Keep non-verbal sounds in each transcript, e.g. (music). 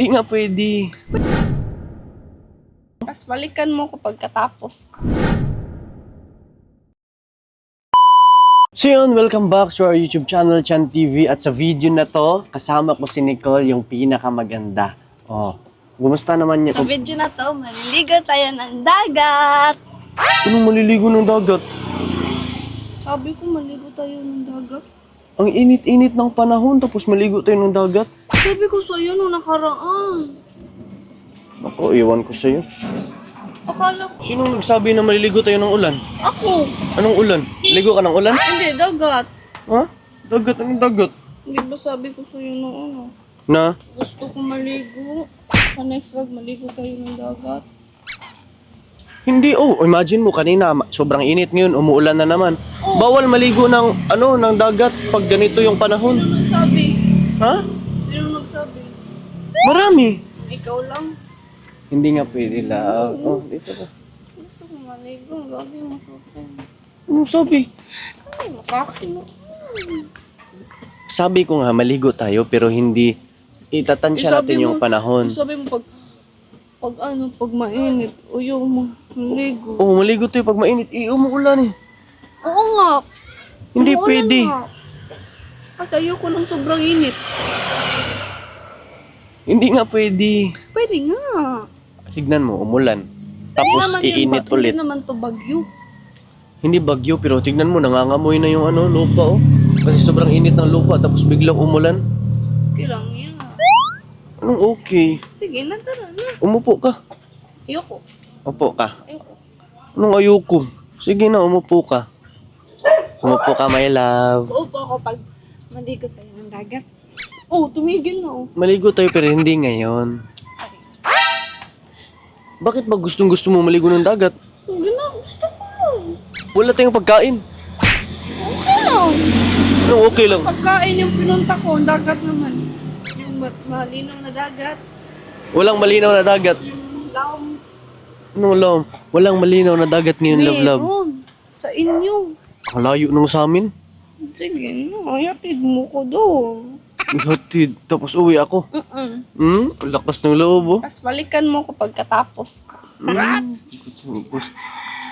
Hindi nga pwede. Tapos balikan mo ko pagkatapos ko. So yun, welcome back to our YouTube channel, Chan TV. At sa video na to, kasama ko si Nicole, yung pinakamaganda. Oh, gumusta naman niya? Sa video na to, maliligo tayo ng dagat. Anong maliligo ng dagat? Sabi ko, maligo tayo ng dagat. Ang init-init ng panahon, tapos maligo tayo ng dagat. Sabi ko sa'yo nung nakaraan. Ako, iwan ko sa'yo. Akala ko, Sinong nagsabi na maliligo tayo ng ulan? ako. Anong ulan? Ligo ka ng ulan? Hindi, dagat. Ha? Dagat? Anong dagat? Hindi ba sabi ko sa'yo nung ano? Na? Gusto ko maligo. Sa next vlog, maligo tayo ng dagat. Hindi, oh, imagine mo kanina, sobrang init ngayon, umuulan na naman. Bawal maligo ng, ano, ng dagat pag ganito yung panahon. Sino nagsabi? Ha? Nagsabi? Marami. Ikaw lang. Hindi nga pwede la. Oh, dito ka. Gusto ko maligo. Gabi masakit. Anong sabi? Sabi mo sa akin. no? Sabi ko nga, maligo tayo, pero hindi itatansya Eh, natin yung mo- panahon. Sabi mo pag pag ano, pag mainit, uyo mo, maligo. Oh, maligo tayo pag mainit. Eh, umuulan eh. Oo nga. Hindi Oo pwede. nga. Kasi ayoko ng sobrang init. Hindi nga pwede. Pwede nga. Tignan mo, umulan. Tapos iinit ba- ulit. Hindi naman to bagyo. Hindi bagyo, pero tignan mo, nangangamoy na yung ano, lupa oh. Kasi sobrang init ng lupa, tapos biglang umulan. Okay lang yan. Anong okay? Sige, na tara na. Umupo ka. Ayoko. Upo ka. Ayoko. Anong ayoko? Sige na, umupo ka. Umupo ka, my love. Uupo ako pag maligo tayo ng dagat. Oh, tumigil na oh. Maligo tayo pero hindi ngayon. Bakit ba gustong gusto mo maligo ng dagat? Hindi na, gusto ko. Wala tayong pagkain. Okay lang. Anong okay lang? Pagkain yung pinunta ko, ang dagat naman. Yung ma- malinaw na dagat. Walang malinaw na dagat. Yung laom. Anong love? Walang malinaw na dagat ngayon, love, love. Meron. Sa inyo. Ang layo nung sa amin. Sige, no, ayatid mo ko doon. Ihatid. Tapos uwi ako. Mm-mm. Hmm? Ang Lakas ng loob, oh. Tapos balikan mo ko pagkatapos ko. Tapos,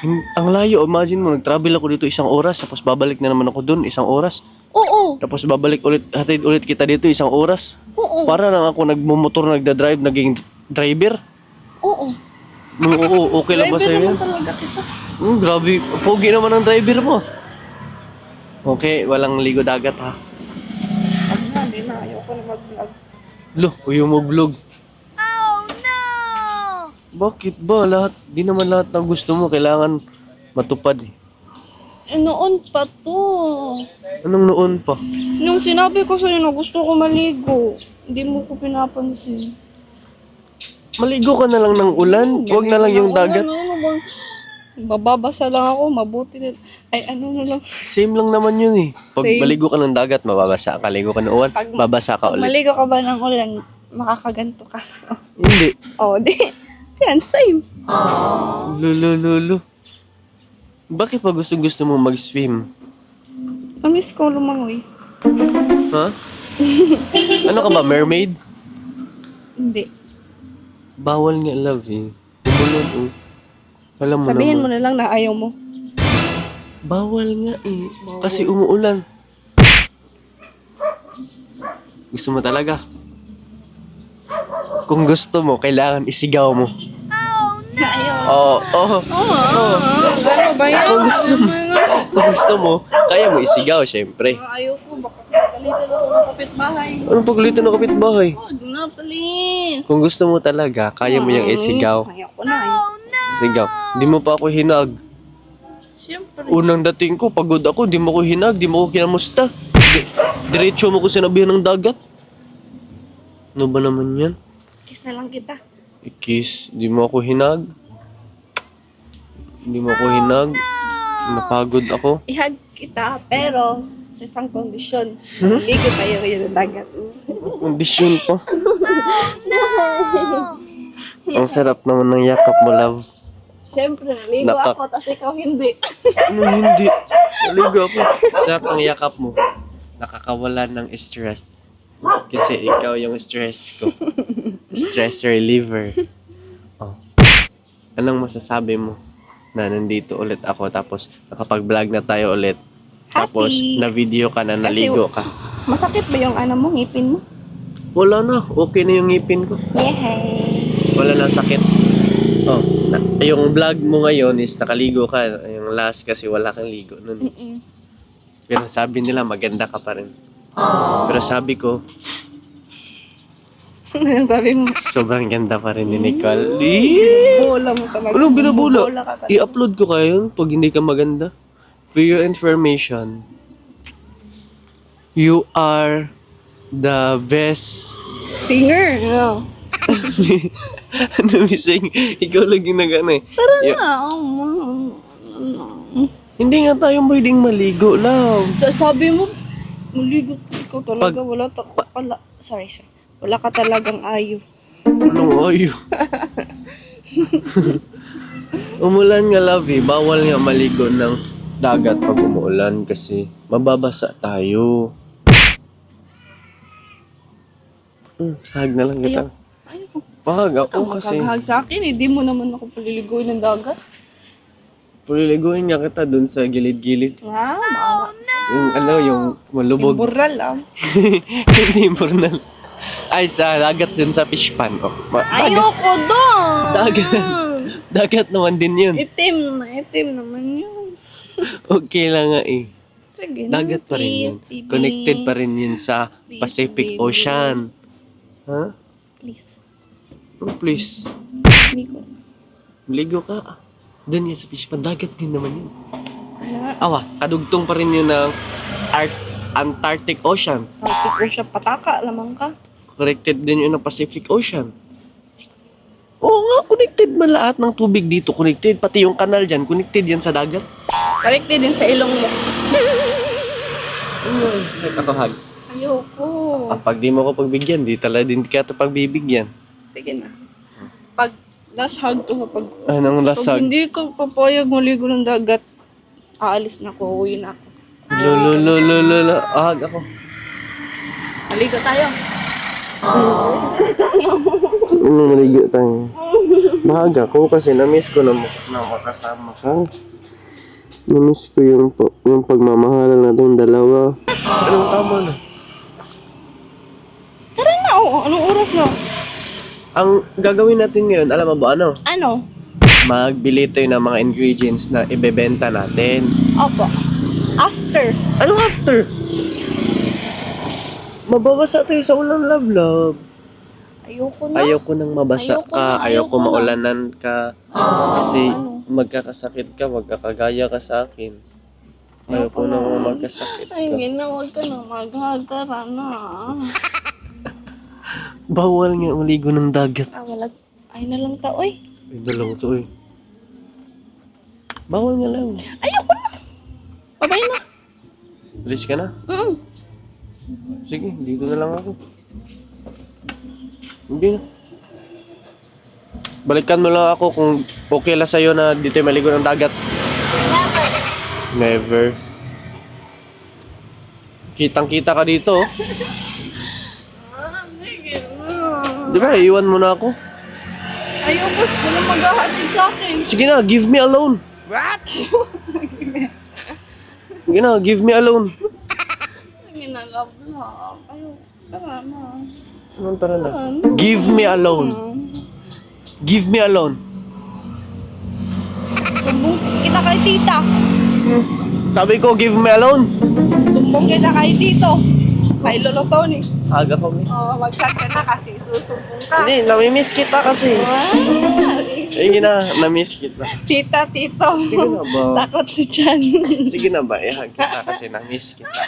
hin- ang layo, imagine mo, nag-travel ako dito isang oras, tapos babalik na naman ako dun, isang oras. Oo, Tapos babalik ulit, hatid ulit kita dito, isang oras. oo, Para lang ako nagmumotor, nagda-drive, naging driver. oo. Nung oo, okay lang ba Driver sa'yo naman talaga kita. Hmm, grabe, pogi naman ang driver mo. Okay, walang ligo dagat ha. Pag na, di na, ayoko na mag-vlog. Lo, uyo mo vlog. Bakit ba? Lahat, di naman lahat ng gusto mo kailangan matupad eh. Eh, noon pa to. Anong noon pa? Nung sinabi ko sa'yo na gusto ko maligo, hindi mo ko pinapansin. Maligo ka na lang ng ulan, huwag na lang yung dagat. Ano, ano bang, bababasa lang ako, mabuti na. Ay, ano na lang. Same lang naman yun eh. Pag Same. maligo ka ng dagat, mababasa ka. Ligo ka ng ulan, Pag- babasa ka Pag ulit. maligo ka ba ng ulan, makakaganto ka. (laughs) Hindi. oh, di. Yan, same. Lolo. Bakit pa gusto gusto mo mag-swim? Namiss ko lumangoy. Ha? (laughs) ano ka ba, mermaid? Hindi. Bawal nga love eh. Umulon oh. Alam mo Sabihin naman. mo na lang na ayaw mo. Bawal nga eh. Kasi umuulan. Gusto mo talaga? Kung gusto mo, kailangan isigaw mo. Ayaw. Oo, oo. Oo. Ano ba yan? Kung gusto mo, kung gusto mo, kaya mo isigaw, syempre. Ayaw ko. Baka pagalitan ako ng kapitbahay. Anong paglitan ng kapitbahay? Oh, na, please. Kung gusto mo talaga, kaya mo yung isigaw. Ayaw ko na. Ayaw. Sigaw. Di mo pa ako hinag. Siyempre. Unang dating ko, pagod ako, di mo ko hinag, di mo ko kinamusta. Di, diretso mo ko sinabihan ng dagat. Ano ba naman yan? Kiss na lang kita. Ikis, di mo ako hinag. Di mo ako hinag. Napagod ako. Ihag kita, pero sa isang kondisyon. Hmm? Ligo tayo ngayon ng dagat. Kondisyon pa. (laughs) Ang sarap naman ng yakap mo, love. Siyempre, naligo Naka- ako, tapos ikaw hindi. Ano hindi? Naligo ako. Sarap ng yakap mo. Nakakawala ng stress. Kasi ikaw yung stress ko. stress reliever. Oh. Anong masasabi mo na nandito ulit ako tapos nakapag-vlog na tayo ulit? Tapos Happy. na-video ka na, naligo ka. Masakit ba yung ano mo, ngipin mo? Wala na, okay na yung ngipin ko. Yehey! Wala na sakit. Oh, na, yung vlog mo ngayon is nakaligo ka. Yung last kasi wala kang ligo nun. Mm-mm. Pero sabi nila maganda ka pa rin. Pero sabi ko, (laughs) sabi mo? sobrang ganda pa rin ni Nicole. Eee! Bola mo talaga. Anong talaga. I-upload ko kayo pag hindi ka maganda. For your information, you are the best. Singer. No. Ano mising? Ikaw lagi nag ano eh. Tara You- na. um, um, Hindi nga tayo pwedeng maligo, love. So, sabi mo, maligot ikaw talaga. wala ta wala, sorry, sorry. Wala ka talagang ayo. Anong ayo? (laughs) Umulan nga, love eh. Bawal nga maligo ng dagat pag umuulan kasi mababasa tayo. Hmm, hag na lang kita. Ayoko. Ikaw ako kasi. magkakahag sa akin. Hindi mo naman ako paliliguin ng dagat. Puliliguin nga kita dun sa gilid-gilid. Nga, maawa. Yung ano, yung Yung malubog. bural ah. (laughs) Hindi burnal. Ay, sa dagat dun sa fish pan. Oh, ma- dagat, Ayoko doon! Dagat. dagat naman din yun. Itim na, itim naman yun. Okay lang nga eh. Sige na, Dagat pa rin yun. please, baby. Connected pa rin yun sa Please, Pacific baby. Ocean. Ha? Please. Oh, please. Hindi ko. Ligo ka. Doon yan sa fish. Dagat din naman yun. Nga? Awa, kadugtong pa rin yun ng Ar- Antarctic Ocean. Arctic Ocean, pataka lamang ka. Connected din yun ng Pacific Ocean. Oo nga, connected man lahat ng tubig dito. Connected. Pati yung kanal dyan, connected yan sa dagat. Connected din sa ilong mo. Ay, ako hag. Ayoko. Ah, pag di mo ko pagbigyan, di talaga din ka ito pagbibigyan. Sige na. Pag last hug to, pag, Anong pag lasag? hindi ko papayag maligo ng dagat, aalis na ako, uwi na ako. Lululululula. Ahag ako. Maligo tayo. Ano maligo tayo? Bahag ako kasi na-miss ko na, na makasama ka. Na-miss ko yung, pa- yung pagmamahalan natin dalawa. Anong tama na? Tara na, oh. Anong oras na? Ang gagawin natin ngayon, alam mo ba ano? Ano? Magbili tayo ng mga ingredients na ibebenta natin. Opo. After. Anong after? Mababasa tayo sa ulan, love, love. Ayoko na. Ayoko nang mabasa Ayoko ka, na, ayoko ayoko na. maulanan ka. Kasi ano? magkakasakit ka, magkakagaya ka sa akin. Ayoko Ayoko na na. magkasakit Ay, ka. gina, huwag ka na maghag. Tara na. Bawal nga maligo ng dagat. Ah, wala. Ay na lang ta, oy. Ay, dalaw to eh. Bawal nga lang. Ayoko na. Babay na. Alis ka na. Mm. Sige, dito na lang ako. Hindi na. Balikan mo lang ako kung okay lang sa'yo na dito maligo ng dagat. Never. Kitang-kita ka dito. (laughs) oh. Ah, sige na. Di ba, iwan mo na ako. Ayoko, wala maghahatid sa akin. Sige na, give me alone. What? Sige na, give me alone. Sige na, love love. Ayoko. Tara na. Na? Tara na. Give me alone. Give me alone. Sumbong kita kay tita. Sabi ko, give me alone. Sumbong kita kay tito. Kay Lolo Tony. Aga ko. Oo, oh, mag-cut ka na kasi susumbong ka. Hindi, namimiss kita kasi. Ah, Sige na, namiss kita. tita, tito. Sige na ba? Takot si Chan. Sige na ba, ihag kita kasi namiss kita.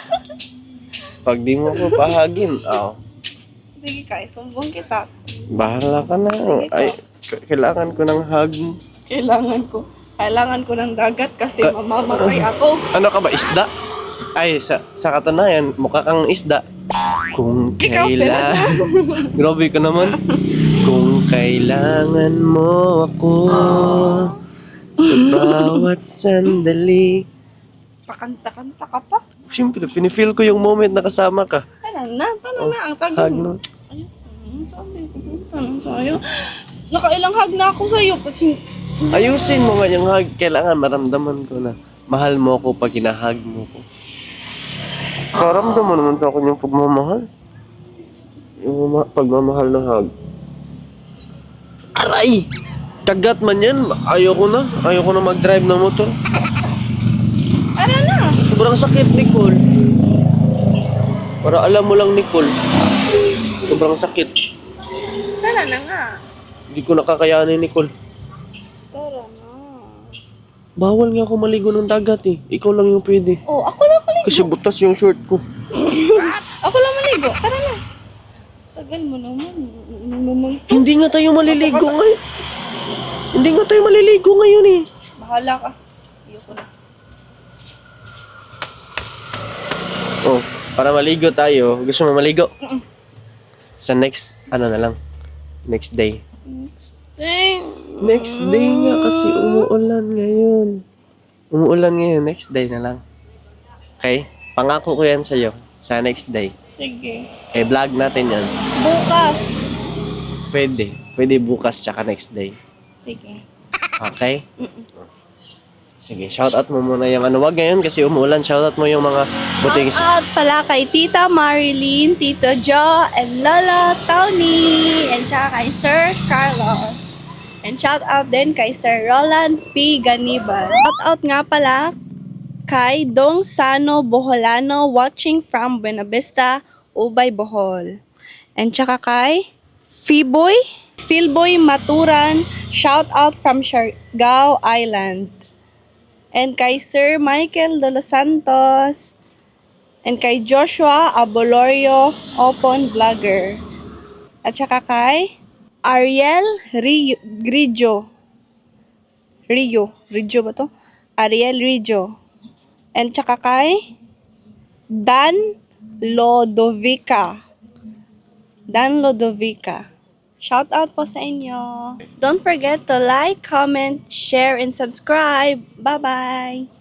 Pag di mo ko pahagin, oh, Sige kay, sumbong kita. bahala ka na. Ay, kailangan ko ng hug. Kailangan ko. Kailangan ko ng dagat kasi Ka- mamamatay ako. Ano ka ba, isda? Ay, sa, sa katunayan, mukha kang isda. Kung kailangan... Grabe ka naman. Kung kailangan mo ako sa bawat sandali. Pakanta-kanta ka pa. Siyempre, pinifeel ko yung moment na kasama ka. Tara na, tara na. Ang tagal Hug mo. Ayoko. Ang Sabi ko, punta na tayo. Nakailang hug na ako sa'yo kasi Ayusin mo nga yung hug. Kailangan maramdaman ko na mahal mo ako pag hinahag mo ko. Karamdam mo naman sa akin yung pagmamahal. Yung mama- pagmamahal na hug. Aray! Kagat man yan. Ayoko na. Ayoko na mag-drive ng motor. Tara na! Sobrang sakit, Nicole. Para alam mo lang, Nicole. Sobrang sakit. Tara na nga. Hindi ko nakakayanin, Nicole. Tara na. Bawal nga ako maligo ng dagat eh. Ikaw lang yung pwede. Oh, ako. Kasi butas yung short ko. (laughs) Ako lang maligo. Tara na. Tagal mo naman. Naman? Hindi nga tayo maliligo ngayon. Hindi nga tayo maliligo ngayon eh. Bahala ka. Ayoko na. Oh, para maligo tayo. Gusto mo maligo? Mm-mm. Sa next, ano na lang. Next day. Next thing. Next day nga kasi umuulan ngayon. Umuulan ngayon, next day na lang. Okay? Pangako ko yan sa'yo. Sa next day. Sige. Eh, vlog natin yan. Bukas. Pwede. Pwede bukas tsaka next day. Sige. Okay? Sige, shoutout mo muna yung ano. Wag ngayon kasi umuulan. Shoutout mo yung mga buting... Shout out pala kay Tita Marilyn, Tito Joe, and Lola Tony, and tsaka kay Sir Carlos. And shout out din kay Sir Roland P. Ganiban. Shout out nga pala kay Dong Sano Boholano watching from Buena Vista, Ubay, Bohol. And tsaka kay Fiboy, Philboy Maturan, shout out from Siargao Island. And kay Sir Michael de los Santos, and kay Joshua Abolorio Opon Vlogger. At saka kay Ariel Rio, Grigio. Rio. Rio ba to? Ariel Rio. And saka kay Dan Lodovica. Dan Lodovica. Shout out po sa inyo. Don't forget to like, comment, share, and subscribe. Bye-bye!